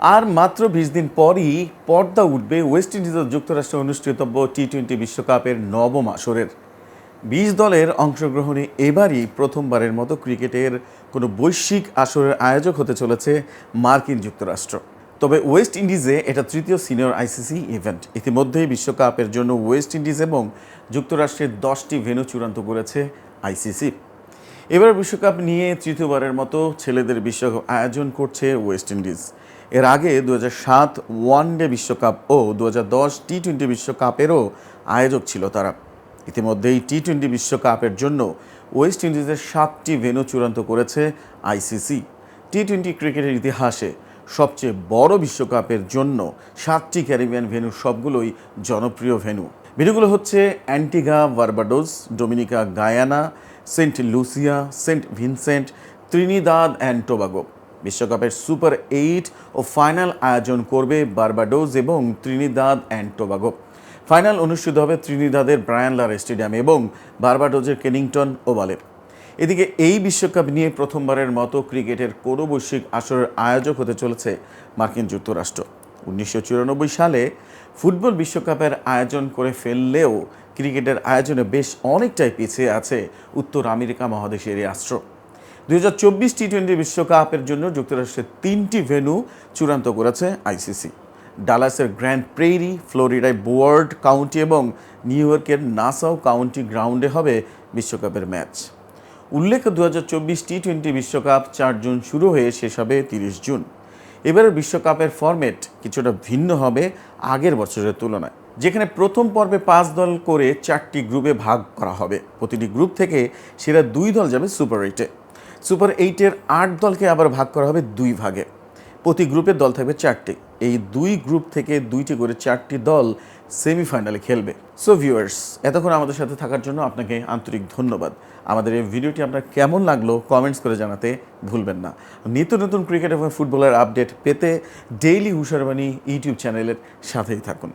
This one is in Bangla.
আর মাত্র বিশ দিন পরই পর্দা উঠবে ওয়েস্ট ইন্ডিজ ও যুক্তরাষ্ট্রে অনুষ্ঠিতব্য টি টোয়েন্টি বিশ্বকাপের নবম আসরের। বিশ দলের অংশগ্রহণে এবারই প্রথমবারের মতো ক্রিকেটের কোনো বৈশ্বিক আসরের আয়োজক হতে চলেছে মার্কিন যুক্তরাষ্ট্র। তবে ওয়েস্ট ইন্ডিজে এটা তৃতীয় সিনিয়র আইসিসি ইভেন্ট। ইতিমধ্যেই বিশ্বকাপের জন্য ওয়েস্ট ইন্ডিজ এবং যুক্তরাষ্ট্রের দশটি ভেন্যু চূড়ান্ত করেছে আইসিসি। এবার বিশ্বকাপ নিয়ে তৃতীয়বারের মতো ছেলেদের বিশ্বকাপ আয়োজন করছে ওয়েস্ট ইন্ডিজ। এর আগে দু সাত ওয়ানডে বিশ্বকাপ ও দু দশ টি টোয়েন্টি বিশ্বকাপেরও আয়োজক ছিল তারা। ইতিমধ্যেই টি টোয়েন্টি বিশ্বকাপের জন্য ওয়েস্ট ইন্ডিজের সাতটি ভেন্যু চূড়ান্ত করেছে আইসিসি টি টোয়েন্টি ক্রিকেটের ইতিহাসে সবচেয়ে বড় বিশ্বকাপের জন্য সাতটি ক্যারিবিয়ান ভেন্যু, সবগুলোই জনপ্রিয় ভেন্যু। ভেন্যুগুলো হচ্ছে Antigua Barbados, Dominica Guyana, Saint Lucia, Saint Vincent, Trinidad and Tobago. বিশ্বকাপের সুপার এইট ও ফাইনাল আয়োজন করবে বার্বাডোস এবং ত্রিনিদাদ অ্যান্ড টোবাগো। ফাইনাল অনুষ্ঠিত হবে ত্রিনিদাদের ব্রায়ান লার স্টেডিয়ামে এবং বার্বাডোজের কেনিংটন ওভালে। এদিকে এই বিশ্বকাপ নিয়ে প্রথমবারের মতো ক্রিকেটের কোনো বৈশ্বিক আসরের আয়োজক হতে চলেছে মার্কিন যুক্তরাষ্ট্র। উনিশশো চুরানব্বই সালে ফুটবল বিশ্বকাপের আয়োজন করে ফেললেও ক্রিকেটের আয়োজনে বেশ অনেকটাই পিছিয়ে আছে উত্তর আমেরিকা মহাদেশের এই রাষ্ট্র দুই হাজার চব্বিশ টি টোয়েন্টি বিশ্বকাপের জন্য যুক্তরাষ্ট্রের তিনটি ভেন্যু চূড়ান্ত করেছে আইসিসি ডালাসের গ্র্যান্ড প্রেরি ফ্লোরিডায় বোয়ার্ড কাউন্টি এবং নিউ ইয়র্কের নাসাও কাউন্টি গ্রাউন্ডে হবে বিশ্বকাপের ম্যাচ। উল্লেখ্য দু হাজার চব্বিশ টি টোয়েন্টি বিশ্বকাপ চার জুন শুরু হয়ে শেষ হবে তিরিশ জুন। এবারের বিশ্বকাপের ফরম্যাট কিছুটা ভিন্ন হবে আগের বছরের তুলনায়। যেখানে প্রথম পর্বে পাঁচ দল করে চারটি গ্রুপে ভাগ করা হবে। প্রতিটি গ্রুপ থেকে সেরা দুই দল যাবে সুপার এইটে। সুপার এইটের আট দলকে আবার ভাগ করা হবে দুই ভাগে। প্রতি গ্রুপের দল থাকবে চারটি। এই দুই গ্রুপ থেকে দুইটি করে চারটি দল সেমিফাইনালে খেলবে। সো ভিউয়ার্স এতক্ষণ আমাদের সাথে থাকার জন্য আপনাকে আন্তরিক ধন্যবাদ। আমাদের এই ভিডিওটি আপনার কেমন লাগল কমেন্টস করে জানাতে ভুলবেন না। নিত্য নতুন ক্রিকেট এবং ফুটবলের আপডেট পেতে ডেইলি হুশারবাণী ইউটিউব চ্যানেলের সাথেই থাকুন।